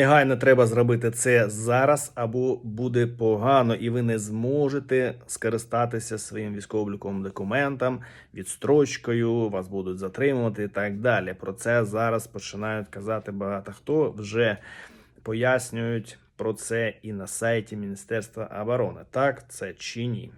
Негайно треба зробити це зараз, або буде погано, і ви не зможете скористатися своїм військово-обліковим документом, відстрочкою, вас будуть затримувати і так далі. Про це зараз починають казати багато хто вже пояснюють про це і на сайті Міністерства оборони. Так це чи ні?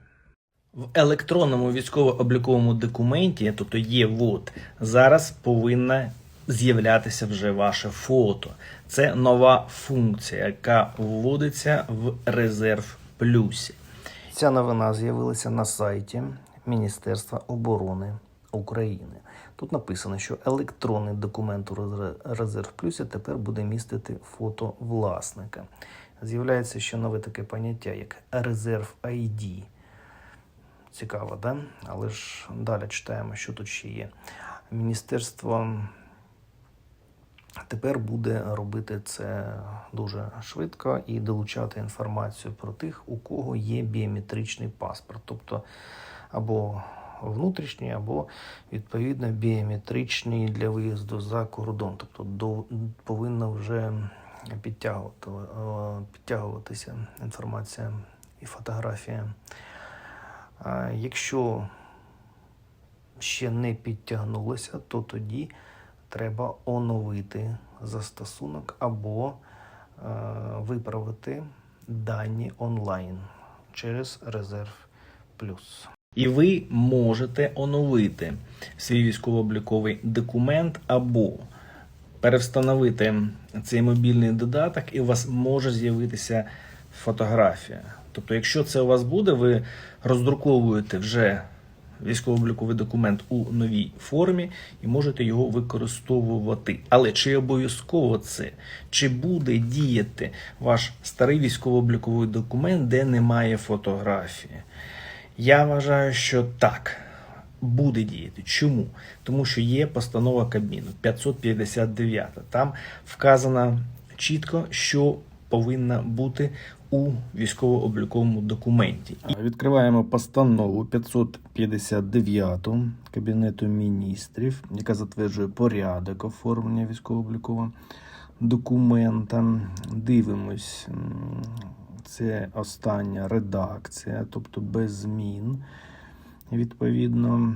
В електронному військово-обліковому документі, тобто є ВОД, зараз повинна з'являтися вже ваше фото. Це нова функція, яка вводиться в резерв плюсі. Ця новина з'явилася на сайті Міністерства оборони України. Тут написано, що електронний документ у резерв плюсі тепер буде містити фото власника. З'являється ще нове таке поняття, як резерв ID. Цікаво, да? Але ж далі читаємо, що тут ще є. Міністерство тепер буде робити це дуже швидко і долучати інформацію про тих, у кого є біометричний паспорт, тобто або внутрішній, або відповідно біометричний для виїзду за кордон. Тобто до, повинна вже підтягувати, е, підтягуватися інформація і фотографія. Якщо ще не підтягнулося, то тоді треба оновити застосунок або е, виправити дані онлайн через Резерв Плюс. І ви можете оновити свій військово-обліковий документ або перевстановити цей мобільний додаток, і у вас може з'явитися фотографія. Тобто, якщо це у вас буде, ви роздруковуєте вже військово-обліковий документ у новій формі і можете його використовувати. Але чи обов'язково це? Чи буде діяти ваш старий військово-обліковий документ, де немає фотографії? Я вважаю, що так. Буде діяти. Чому? Тому що є постанова Кабміну 559. Там вказано чітко, що повинна бути у військово-обліковому документі. Відкриваємо постанову 559 Кабінету міністрів, яка затверджує порядок оформлення військово-облікового документа. Дивимось, це остання редакція, тобто без змін. Відповідно,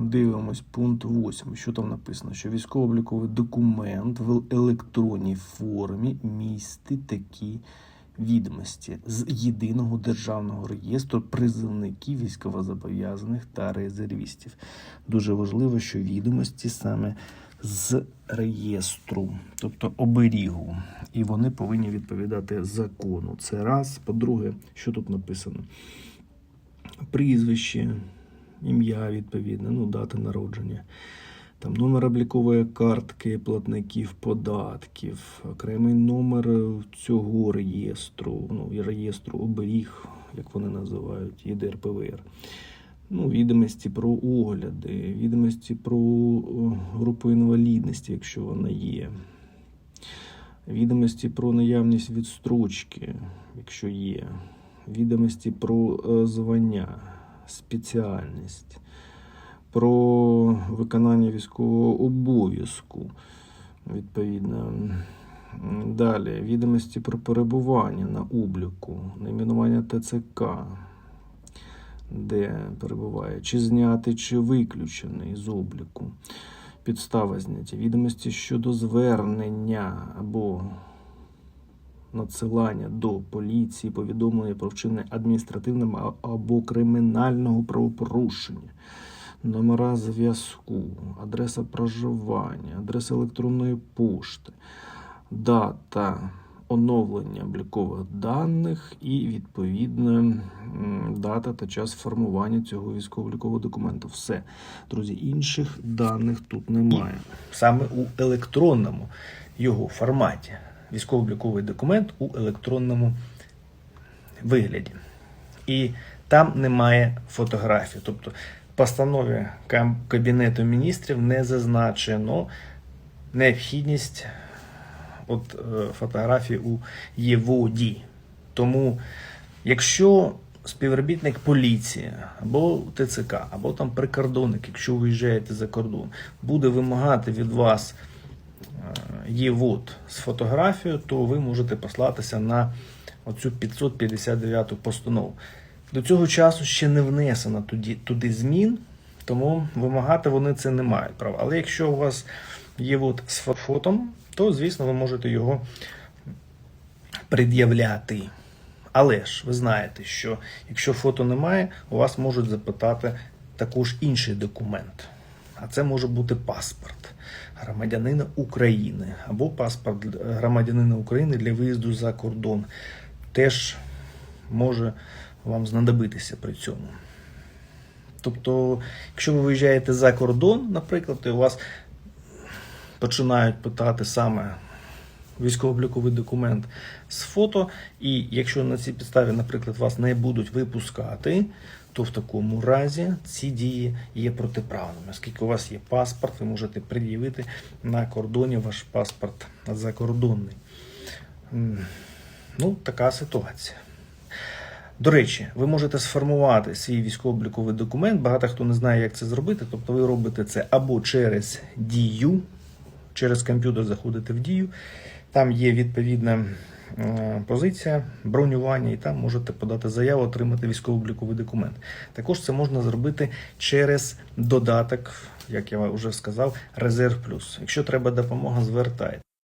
дивимось пункт 8. Що там написано? Що військово-обліковий документ в електронній формі містить такі відомості з єдиного державного реєстру призовників військовозобов'язаних та резервістів. Дуже важливо, що відомості саме з реєстру, тобто оберігу, і вони повинні відповідати закону. Це раз. По-друге, що тут написано? прізвище, ім'я відповідне, ну, дата народження, там номер облікової картки платників податків, окремий номер цього реєстру, ну, реєстру оберіг, як вони називають, ЄДРПВР. Ну, відомості про огляди, відомості про групу інвалідності, якщо вона є. Відомості про наявність відстрочки, якщо є відомості про е, звання, спеціальність, про виконання військового обов'язку, відповідно. Далі відомості про перебування на обліку, найменування ТЦК, де перебуває, чи знятий, чи виключений з обліку. Підстава зняття, відомості щодо звернення або надсилання до поліції повідомлення про вчинення адміністративного або кримінального правопорушення, номера зв'язку, адреса проживання, адреса електронної пошти, дата оновлення облікових даних і відповідно м, дата та час формування цього військово-облікового документу. Все, друзі, інших даних тут немає. Саме у електронному його форматі військово-обліковий документ у електронному вигляді. І там немає фотографій. Тобто постанові Кабінету міністрів не зазначено необхідність от, е, фотографій у ЄВОДі. Тому, якщо співробітник поліції або ТЦК, або там прикордонник, якщо виїжджаєте за кордон, буде вимагати від вас є ввод з фотографією, то ви можете послатися на оцю 559 постанову. До цього часу ще не внесено туди, туди змін, тому вимагати вони це не мають права. Але якщо у вас є от з фо- фотом, то звісно ви можете його пред'являти. Але ж ви знаєте, що якщо фото немає, у вас можуть запитати також інший документ. А це може бути паспорт громадянина України або паспорт громадянина України для виїзду за кордон. Теж може вам знадобитися при цьому. Тобто, якщо ви виїжджаєте за кордон, наприклад, і у вас починають питати саме військово-обліковий документ з фото, і якщо на цій підставі, наприклад, вас не будуть випускати, то в такому разі ці дії є протиправними. Оскільки у вас є паспорт, ви можете пред'явити на кордоні ваш паспорт закордонний. Ну, така ситуація. До речі, ви можете сформувати свій військово-обліковий документ. Багато хто не знає, як це зробити. Тобто ви робите це або через дію, через комп'ютер заходите в дію. Там є відповідна е, позиція бронювання, і там можете подати заяву, отримати військово-обліковий документ. Також це можна зробити через додаток, як я вже сказав, Резерв Плюс. Якщо треба допомога, звертайте.